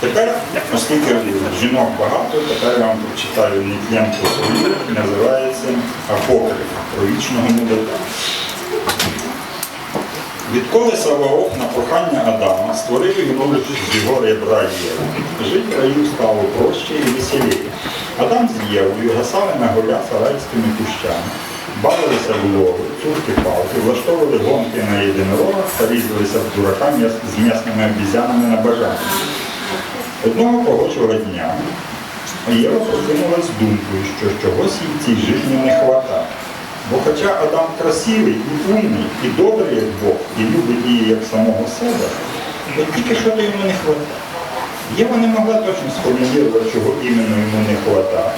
Тепер, оскільки жінок багато, тепер я вам прочитаю Нітленко свою, називається Апокриф про вічного мудака. Відколи Саваоф на прохання Адама створив йому з його ребра Єву, жить в стало проще і веселіє. Адам з Євою гасали на голя сарайськими кущами, бавилися в лови, цурки палки, влаштовували гонки на єдинорогах та різалися в дурака з м'ясними обізянами на бажання. Одного погожого дня Єва прокинулась з думкою, що чогось їй цій житті не хватає. Бо хоча Адам красивий і умний, і добрий, як Бог, і любить її як самого себе, от тільки що то йому не хватає. Єва не могла точно сформулювати, чого іменно йому не хватає.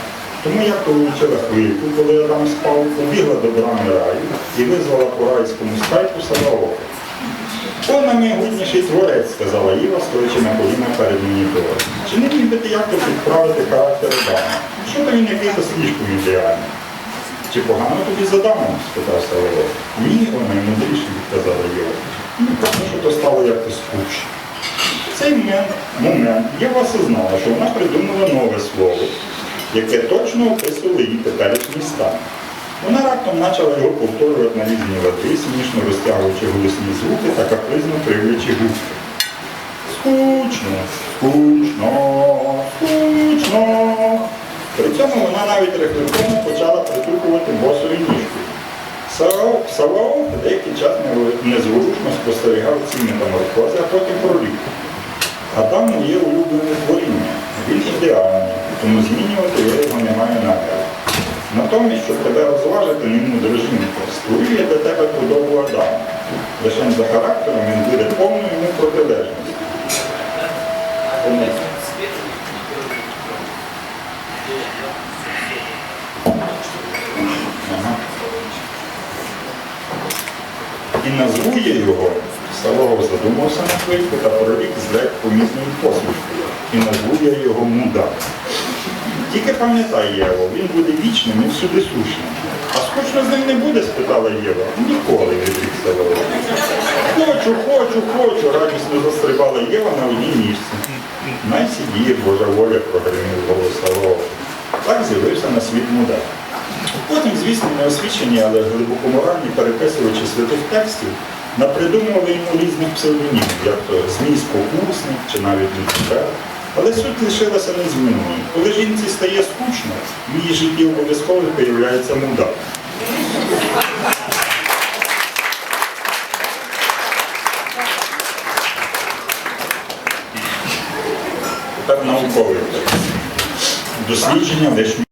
Тому я получила хвильку, коли Адам спав, побігла до брами раю і визвала по райському скайпу Саваофа. О, наймогутніший творець, сказала Іва, стоячи на колінах перед монітором. Чи не міг би ти як-то підправити характер Адама? Що то він якийсь слишком ідеальний? Чи погано тобі з Адамом? спитав Савелов. Ні, о, наймудріший, відказала Єва. Ну, просто що то стало якось скучно. В цей момент, момент Єва осознала, що вона придумала нове слово, яке точно описувало її теперішній стан. Вона раптом почала його повторювати на різні лади, смішно розтягуючи голосні звуки та капризно кривлячи губки. Скучно, скучно, скучно. При цьому вона навіть рефлексивно почала притупувати босою ніжку. Саваоф деякий час незворушно спостерігав ці метаморфози, а потім пролік. Адам є улюблене творіння. Він ідеальний, тому змінювати я його не маю наміру. Натомість, щоб тебе розважити, немудра жінка, створює для тебе подобу Адама. Лише за характером він буде повною йому протилежністю. І назву я його, Савого задумався на хвильку та пролік з ледь помітною посмішкою. І назву я його мудак. Тільки пам'ятай, Єво, він буде вічним і всюди сушним. А скучно з ним не буде? спитала Єва. Ніколи відрік Савого. Хочу, хочу, хочу, радісно застрибала Єва на одній ніжці. Най сидіє Божа воля, прогримів голос Савого. Так з'явився на світ мудак. Потім, звісно, неосвічені, але глибокоморальні переписувачі святих текстів напридумували йому різних псевдонімів, як то Змій чи навіть Люцифер. Але суть лишилася незмінною. Коли жінці стає скучно, в її житті обов'язково з'являється мудак. Тепер науковий. Дослідження лишньої